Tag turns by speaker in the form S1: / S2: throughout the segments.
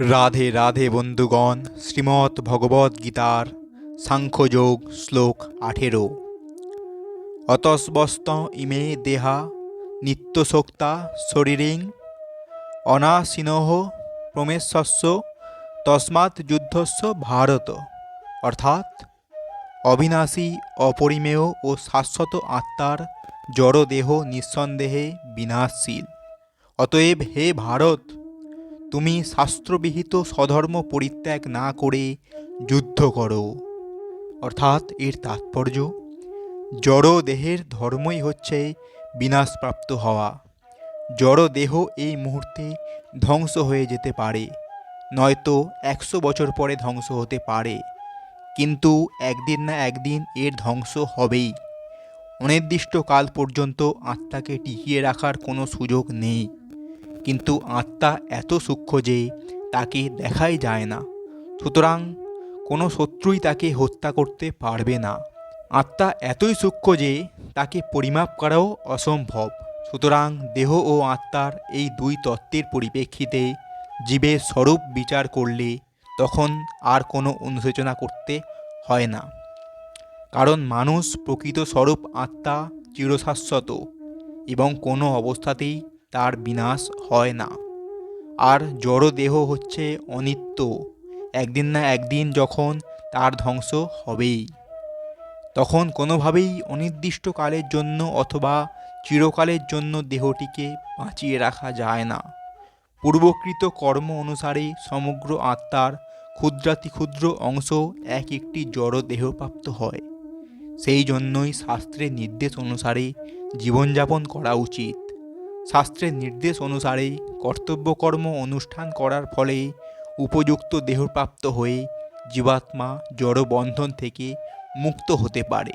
S1: রাধে রাধে বন্ধুগণ, শ্রীমৎ ভগবদ্ গীতার সাংখ্যযোগ শ্লোক আঠেরো। অতস্বস্ত ইমে দেহা নিত্যশোক্তা শরীরিং, অনাসীনহ প্রমেশস্য তস্মাৎ যুদ্ধস্য ভারত। অর্থাৎ, অবিনাশী, অপরিমেয় ও শাশ্বত আত্মার জড়দেহ নিঃসন্দেহে বিনাশশীল। অতএব হে ভারত তুমি শাস্ত্রবিহিত স্বধর্ম পরিত্যাগ না করে যুদ্ধ করো। অর্থাৎ এর তাৎপর্য, জড় দেহের ধর্মই হচ্ছে বিনাশপ্রাপ্ত হওয়া। জড় দেহ এই মুহূর্তে ধ্বংস হয়ে যেতে পারে, নয়তো একশো বছর পরে ধ্বংস হতে পারে, কিন্তু একদিন না একদিন এর ধ্বংস হবেই। অনির্দিষ্ট কাল পর্যন্ত আত্মাকে টিকিয়ে রাখার কোনো সুযোগ নেই। কিন্তু আত্মা এত সূক্ষ্ম যে তাকে দেখাই যায় না। সুতরাং কোনো শত্রুই তাকে হত্যা করতে পারবে না। আত্মা এতই সূক্ষ্ম যে তাকে পরিমাপ করাও অসম্ভব। সুতরাং দেহ ও আত্মার এই দুই তত্ত্বের পরিপ্রেক্ষিতে জীবের স্বরূপ বিচার করলে তখন আর কোনো অনুশোচনা করতে হয় না। কারণ মানুষ প্রকৃত স্বরূপ আত্মা চিরশাশ্বত এবং কোনো অবস্থাতেই তার বিনাশ হয় না। আর জড় দেহ হচ্ছে অনিত্য, একদিন না একদিন যখন তার ধ্বংস হবেই। তখন কোনোভাবেই অনির্দিষ্ট কালের জন্য অথবা চিরকালের জন্য দেহটিকে বাঁচিয়ে রাখা যায় না। পূর্বকৃত কর্ম অনুসারে সমগ্র আত্মার ক্ষুদ্রাতি ক্ষুদ্র অংশ এক একটি জড় দেহপ্রাপ্ত হয়। সেই জন্যই শাস্ত্রের নির্দেশ অনুসারে জীবনযাপন করা উচিত। শাস্ত্রের নির্দেশ অনুসারে কর্তব্যকর্ম অনুষ্ঠান করার ফলে উপযুক্ত দেহপ্রাপ্ত হয়ে জীবাত্মা জড় বন্ধন থেকে মুক্ত হতে পারে।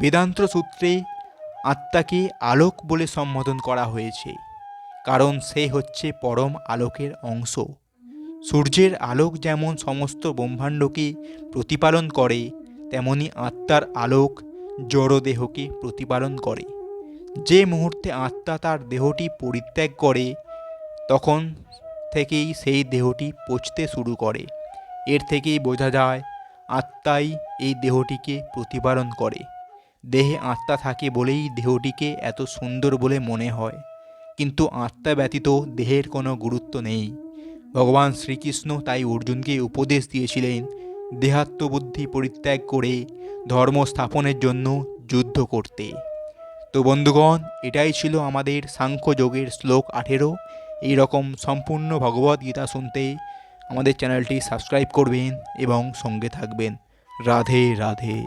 S1: বেদান্ত সূত্রে আত্মাকে আলোক বলে সম্বোধন করা হয়েছে, কারণ সে হচ্ছে পরম আলোকের অংশ। সূর্যের আলোক যেমন সমস্ত ব্রহ্মাণ্ডকে প্রতিপালন করে, তেমনি আত্মার আলোক জড়দেহকে প্রতিপালন করে। যে মুহূর্তে আত্মা তার দেহটি পরিত্যাগ করে, তখন থেকেই সেই দেহটি পচতে শুরু করে। এর থেকেই বোঝা যায়, আত্মাই এই দেহটিকে প্রতিপালন করে। দেহে আত্মা থাকে বলেই দেহটিকে এত সুন্দর বলে মনে হয়। কিন্তু আত্মা ব্যতীত দেহের কোনো গুরুত্ব নেই। ভগবান শ্রীকৃষ্ণ তাই অর্জুনকে উপদেশ দিয়েছিলেন, দেহাত্মবুদ্ধি পরিত্যাগ করে ধর্ম স্থাপনের জন্য যুদ্ধ করতে। তো বন্ধুগণ, এটাই ছিল আমাদের সাংখ্যযোগের শ্লোক আঠেরো। এইরকম সম্পূর্ণ ভগবদ গীতা শুনতে আমাদের চ্যানেলটি সাবস্ক্রাইব করবেন এবং সঙ্গে থাকবেন। রাধে রাধে।